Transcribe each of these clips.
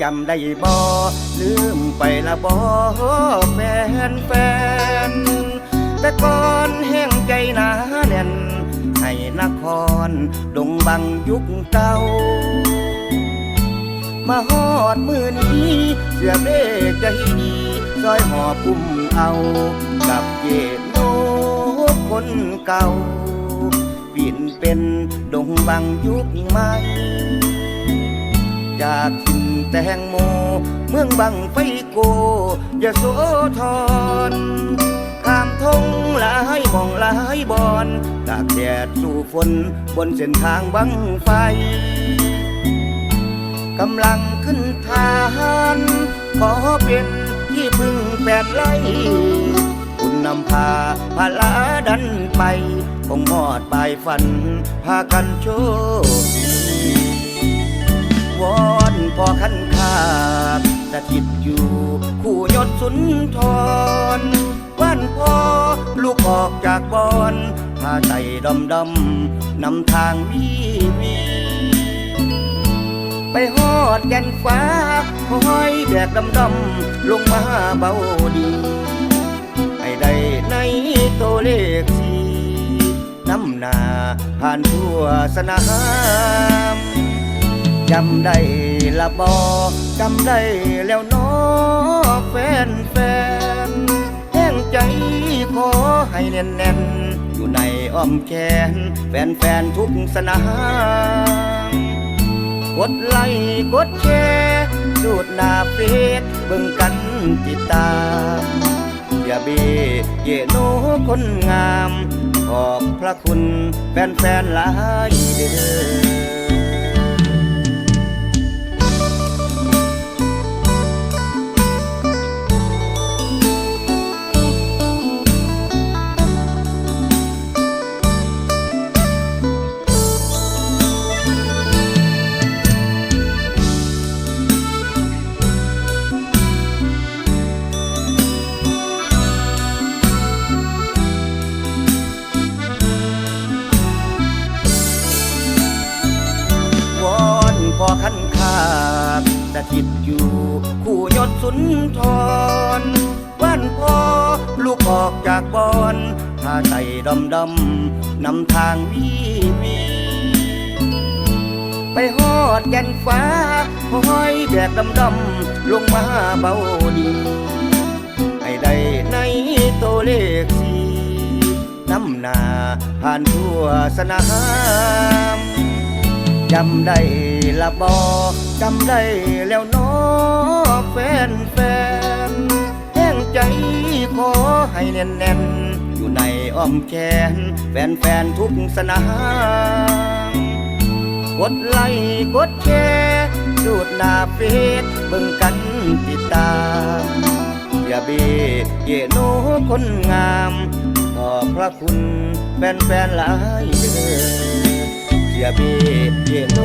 จำได้บ่ลืมไปละบ่แฟนแฟน แต่ก่อนแห้งใจหนาแน่น ให้นครดงบังยุคเก่า มาฮอดมือนี้ เสียเบ้ใจดีซอยหอปุ่มเอากับเจโนคนเก่าเปลี่ยนเป็นดงบังยุคใหม่จากถิ่น แตงโม เมืองบังไฟโกยโสธรข้ามทงหลายหมองหลายบอนตากแดดสู่ฝนบนเส้นทางบังไฟกำลังขึ้นทานขอเป็นที่พึ่งแปดไล่คุณนำพาพาลาดันไปคงหอดปลายฝัน พากันโชค อยู่คู่ยศสุนทรวันพอลูกออกจากบอนพาใจดำดำนำทางวีวีไปฮอดแก่นฟ้าคอยแบกดำดำลงมาเบาดีให้ได้ในตัวเลขสีน้ำนาผ่านทั่วสนามจำได้ ละบอจำได้แล้วน้อแฟนแฟนแห้งใจขอให้แน่นแน่นอยู่ในอ้อมแขนแฟนแฟนทุกสนามกดไลค์กดแชร์สูดหน้าเฟซเบิ่งกันติดตามอย่าเบเยโนคนงาม ขอบพระคุณแฟนๆหลายเด้อ ดสถิตอยู่ คู่ยศสุนทรวันพอลูกออกจากบอนพาใจดำดำนำทางวีวีไปฮอดแก่นฟ้าคอยแบกดำดำลงมาเบาดีให้ได้ในตัวเลขสีน้ำหนาผ่านทั่วสนามจำได้ ละบอจำได้แล้วเน้อแฟนแฟนแห้งใจขอให้แน่นแน่นอยู่ในอ้อมแขนแฟนแฟนทุกสนามกดไลค์กดแชร์สูดหน้าเฟซเบิ่งกันติดตามอย่าเบเยโนคนงามขอบพระคุณแฟนๆหลายเด้อ เสียเบเยโน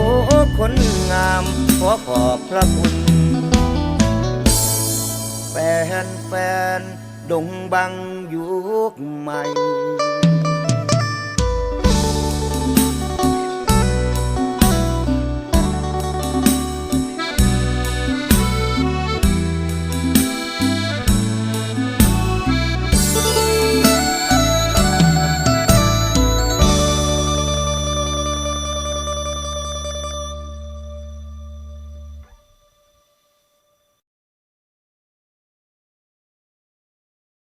คนงาม ขอขอบพระคุณ แฟนแฟนดงบังยุคใหม่